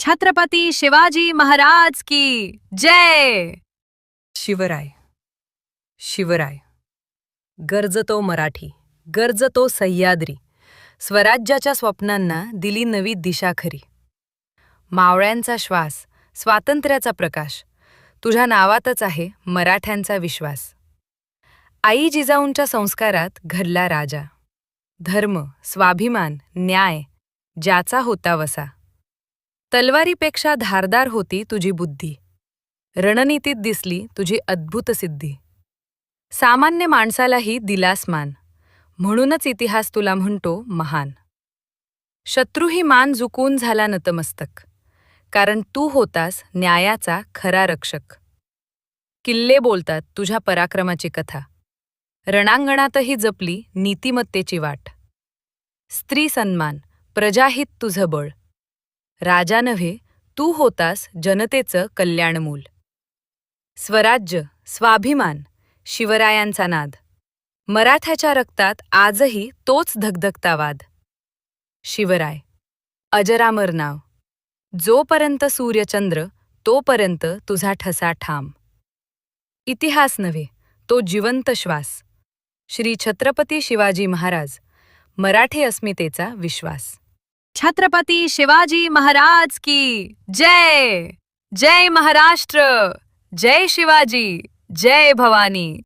छत्रपती शिवाजी महाराज की जय! शिवराय शिवराय गरजतो मराठी गरजतो सह्याद्री स्वराज्याच्या स्वप्नांना दिली नवी दिशा खरी. मावळ्यांचा श्वास स्वातंत्र्याचा प्रकाश तुझ्या नावातच आहे मराठ्यांचा विश्वास. आई जिजाऊंच्या संस्कारात घडला राजा. धर्म स्वाभिमान न्याय ज्याचा होता वसा. तलवारीपेक्षा धारदार होती तुझी बुद्धी. रणनीतीत दिसली तुझी अद्भुत सिद्धी. सामान्य माणसालाही दिलास मान. म्हणूनच इतिहास तुला म्हणतो महान. शत्रूही मान झुकून झाला नतमस्तक. कारण तू होतास न्यायाचा खरा रक्षक. किल्ले बोलतात तुझ्या पराक्रमाची कथा. रणांगणातही जपली नीतिमत्तेची वाट. स्त्री सन्मान प्रजाहित तुझं बळ. राजा नव्हे तू होतास जनतेचं कल्याणमूल. स्वराज्य स्वाभिमान शिवरायांचा नाद. मराठ्याच्या रक्तात आजही तोच धगधगतावाद शिवराय अजरामर नाव. जोपर्यंत सूर्यचंद्र तोपर्यंत तुझा ठसा ठाम. इतिहास नव्हे तो जिवंत श्वास. श्री छत्रपती शिवाजी महाराज मराठी अस्मितेचा विश्वास. छत्रपती शिवाजी महाराज की जय जय महाराष्ट्र जय शिवाजी जय भवानी।